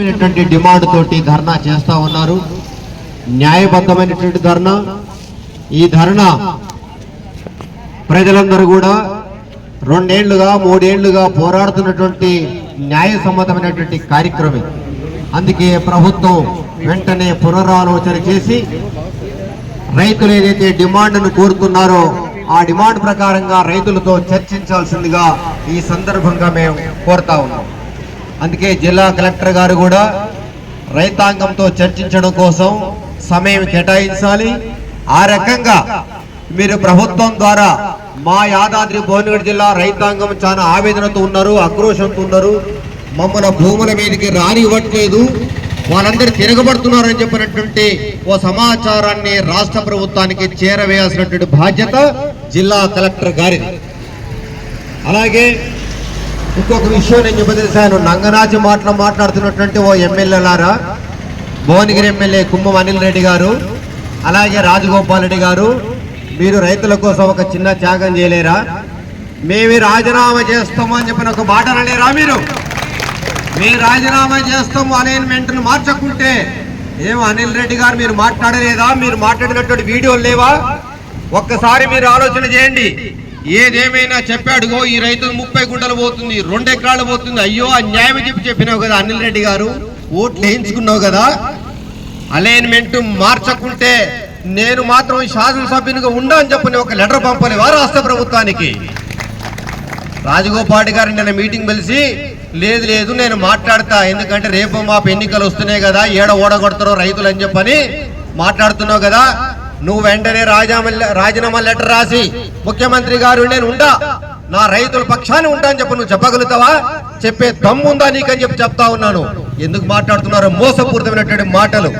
Demand తోటి ధర్నా చేస్తా ఉన్నారు. న్యాయబద్ధమైనటువంటి ధర్నా. ఈ ధర్నా ప్రజలందరూ కూడా రెండేళ్ళుగా మూడేళ్ళుగా పోరాడుతున్నటువంటి న్యాయ సమ్మతమైనటువంటి కార్యక్రమం. అందుకే ప్రభుత్వం వెంటనే పునరాలోచన చేసి రైతులు ఏదైతే డిమాండ్ను కోరుతున్నారో ఆ డిమాండ్ ప్రకారంగా రైతులతో చర్చించాల్సిందిగా ఈ సందర్భంగా మేము కోరుతా ఉన్నాం. అందుకే జిల్లా కలెక్టర్ గారు కూడా రైతాంగంతో చర్చించడం కోసం సమయం కేటాయించాలి. ఆ రకంగా మీరు ప్రభుత్వం ద్వారా మా యాదాద్రి భువనగిరి జిల్లా రైతాంగం చాలా ఆవేదనతో ఉన్నారు ఆక్రోషంతో ఉన్నారు. మమ్మల్ని భూముల మీదకి రానివ్వట్లేదు. వాళ్ళందరూ తిరగబడుతున్నారని చెప్పినటువంటి ఓ సమాచారాన్ని రాష్ట్ర ప్రభుత్వానికి చేరవేయాల్సినటువంటి బాధ్యత జిల్లా కలెక్టర్ గారిది. అలాగే ఇంకొక విషయం నేను చెప్పదలిసాను నంగరాజు మాటలు మాట్లాడుతున్నటువంటి ఓ ఎమ్మెల్యేలారా భువనగిరి ఎమ్మెల్యే కుమ్మం అనిల్ రెడ్డి గారు అలాగే రాజగోపాల్ రెడ్డి గారు మీరు రైతుల కోసం ఒక చిన్న త్యాగం చేయలేరా? మేము రాజీనామా చేస్తామని చెప్పిన ఒక మాట అనలేరా మీరు? మేము రాజీనామా చేస్తాము అలైన్మెంట్ను మార్చకుంటే ఏం అనిల్ రెడ్డి గారు మీరు మాట్లాడలేదా? మీరు మాట్లాడినటువంటి వీడియోలు లేవా? ఒక్కసారి మీరు ఆలోచన చేయండి. ఏదేమైనా చెప్పాడుగో ఈ రైతు ముప్పై గుంటలు పోతుంది రెండు ఎకరాలు పోతుంది. అయ్యో అన్యాయం చెప్పి చెప్పినావు కదా అనిల్ రెడ్డి గారు? ఓట్లు వేయించుకున్నావు కదా? అలైన్మెంట్ మార్చకుంటే నేను మాత్రం శాసనసభ్యునిగా ఉండా అని చెప్పని ఒక లెటర్ పంపలేవా రాష్ట్ర ప్రభుత్వానికి. రాజగోపాటి గారు నిన్న మీటింగ్ పిలిచి లేదు లేదు నేను మాట్లాడతా. ఎందుకంటే రేపు మాపు ఎన్నికలు వస్తున్నాయి కదా ఏడ ఓడగొడతారో రైతులు అని చెప్పని మాట్లాడుతున్నావు కదా. నువ్వు వెంటనే రాజీనామా రాజీనామా లెటర్ రాసి ముఖ్యమంత్రి గారు నేను ఉంటా. నా రైతుల పక్షాన్ని ఉంటా అని చెప్పి నువ్వు చెప్పగలుగుతావా? చెప్పే దమ్ముందా నీకని చెప్పి చెప్తా ఉన్నాను. ఎందుకు మాట్లాడుతున్నారో మోసపూరితమైనటువంటి మాటలు.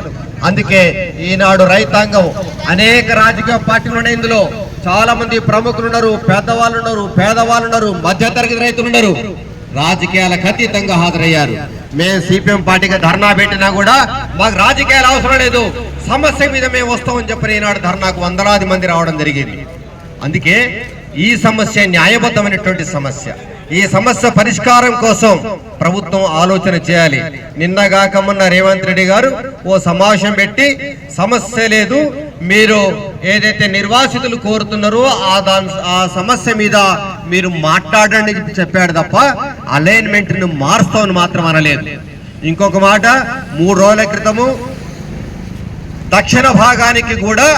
అందుకే ఈనాడు రైతాంగం అనేక రాజకీయ పార్టీలు ఉన్నాయి ఇందులో. చాలా మంది ప్రముఖులు ఉన్నారు పెద్దవాళ్ళు ఉన్నారు పేదవాళ్ళు ఉన్నారు మధ్యతరగతి రైతులు ఉన్నారు. రాజకీయాలకు అతీతంగా హాజరయ్యారు. మేము సిపిఎం పార్టీకి ధర్నా పెట్టినా కూడా మాకు రాజకీయాలు అవసరం లేదు. సమస్య మీద మేము వస్తామని చెప్పిన ఈనాడు ధర్నాకు వందలాది మంది రావడం జరిగింది. అందుకే ఈ సమస్య న్యాయబద్ధమైనటువంటి సమస్య. ఈ సమస్య పరిష్కారం కోసం ప్రభుత్వం ఆలోచన చేయాలి. నిన్నగాక మొన్న రేవంత్ రెడ్డి గారు ఓ సమావేశం పెట్టి సమస్య లేదు మీరు ఏదైతే నిర్వాసితులు కోరుతున్నారో ఆ దాని ఆ సమస్య మీద మీరు మాట్లాడండి చెప్పాడు తప్ప అలైన్మెంట్ను మారుస్తామని మాత్రం అనలేదు. ఇంకొక మాట మూడు రోజుల క్రితము దక్షిణ భాగానికి కూడా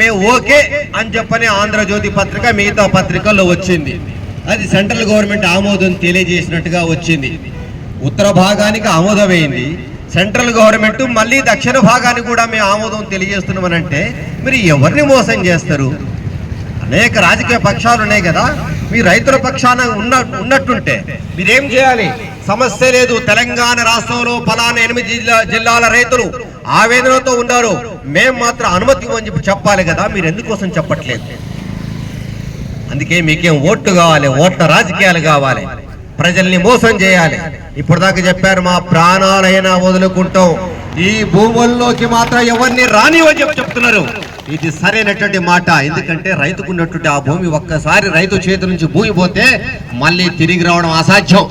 మేము ఓకే అని చెప్పని ఆంధ్రజ్యోతి పత్రిక మిగతా పత్రికల్లో వచ్చింది. అది సెంట్రల్ గవర్నమెంట్ ఆమోదం తెలియజేసినట్టుగా వచ్చింది. ఉత్తర భాగానికి ఆమోదమైంది సెంట్రల్ గవర్నమెంట్ మళ్ళీ దక్షిణ భాగానికి కూడా మేము ఆమోదం తెలియజేస్తున్నామనంటే మీరు ఎవరిని మోసం చేస్తారు? అనేక రాజకీయ పక్షాలు ఉన్నాయి కదా. మీ రైతుల పక్షాన ఉన్న ఉన్నట్టుంటే మీరేం చేయాలి? సమస్య లేదు. తెలంగాణ రాష్ట్రంలో ఫలానా ఎనిమిది జిల్లా జిల్లాల రైతులు ఆవేదనతో ఉన్నారు. మేము మాత్రం అనుమతి ఇవ్వని చెప్పి చెప్పాలి కదా. మీరు ఎందుకోసం చెప్పట్లేదు? అందుకే మీకేం ఓట్లు కావాలి? ఓట్ల రాజకీయాలు కావాలి. ప్రజల్ని మోసం చేయాలి. ఇప్పటిదాకా చెప్పారు మా ప్రాణాలైనా వదులుకుంటాం. ఈ భూముల్లోకి మాత్రం ఎవరిని రానివని చెప్పి చెప్తున్నారు. ఇది సరైనటువంటి మాట. ఎందుకంటే రైతుకున్నటువంటి ఆ భూమి ఒక్కసారి రైతు చేతి నుంచి భూమి పోతే మళ్ళీ తిరిగి రావడం అసాధ్యం.